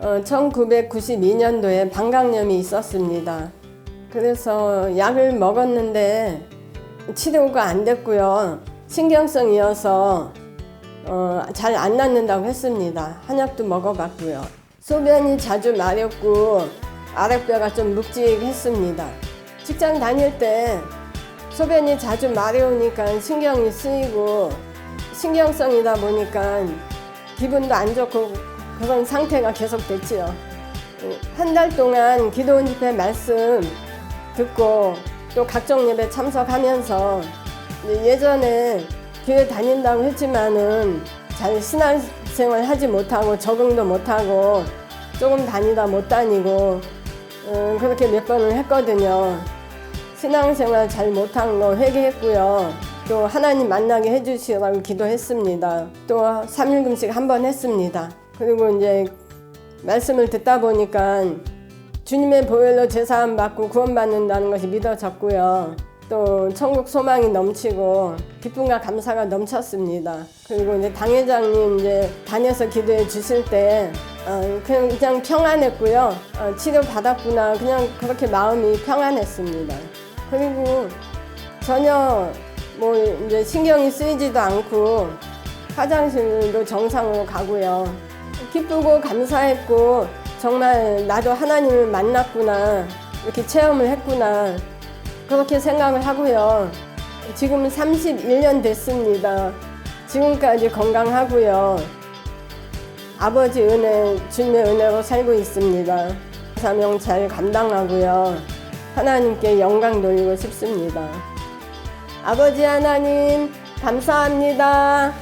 어, 1992년도에 방광염이 있었습니다. 그래서 약을 먹었는데 치료가 안 됐고요. 신경성이어서 어, 잘 안 낫는다고 했습니다. 한약도 먹어봤고요. 소변이 자주 마렵고 아랫배가 좀 묵직했습니다. 직장 다닐 때 소변이 자주 마려우니까 신경이 쓰이고 신경성이다 보니까 기분도 안 좋고 그런 상태가 계속됐지요. 한 달 동안 기도원 집회 말씀 듣고 또 각종 예배 참석하면서 예전에 교회 다닌다고 했지만은 잘 신앙생활 하지 못하고 적응도 못하고 조금 다니다 못 다니고 음, 그렇게 몇 번을 했거든요. 신앙생활 잘 못한 거 회개했고요. 또 하나님 만나게 해주시라고 기도했습니다. 또 3일금씩 한번 했습니다. 그리고 이제 말씀을 듣다 보니까 주님의 보혈로 제사함 받고 구원받는다는 것이 믿어졌고요. 또 천국 소망이 넘치고 기쁨과 감사가 넘쳤습니다. 그리고 이제 당회장님 이제 다녀서 기도해 주실 때 어, 그냥, 평안했고요. 어, 치료 받았구나 그냥 그렇게 마음이 평안했습니다. 그리고 전혀 뭐 이제 신경이 쓰이지도 않고 화장실도 정상으로 가고요. 기쁘고 감사했고 정말 나도 하나님을 만났구나 이렇게 체험을 했구나 그렇게 생각을 하고요. 지금 31년 됐습니다. 지금까지 건강하고요. 아버지 은혜, 주님의 은혜로 살고 있습니다. 사명 잘 감당하고요. 하나님께 영광 돌리고 싶습니다. 아버지 하나님, 감사합니다.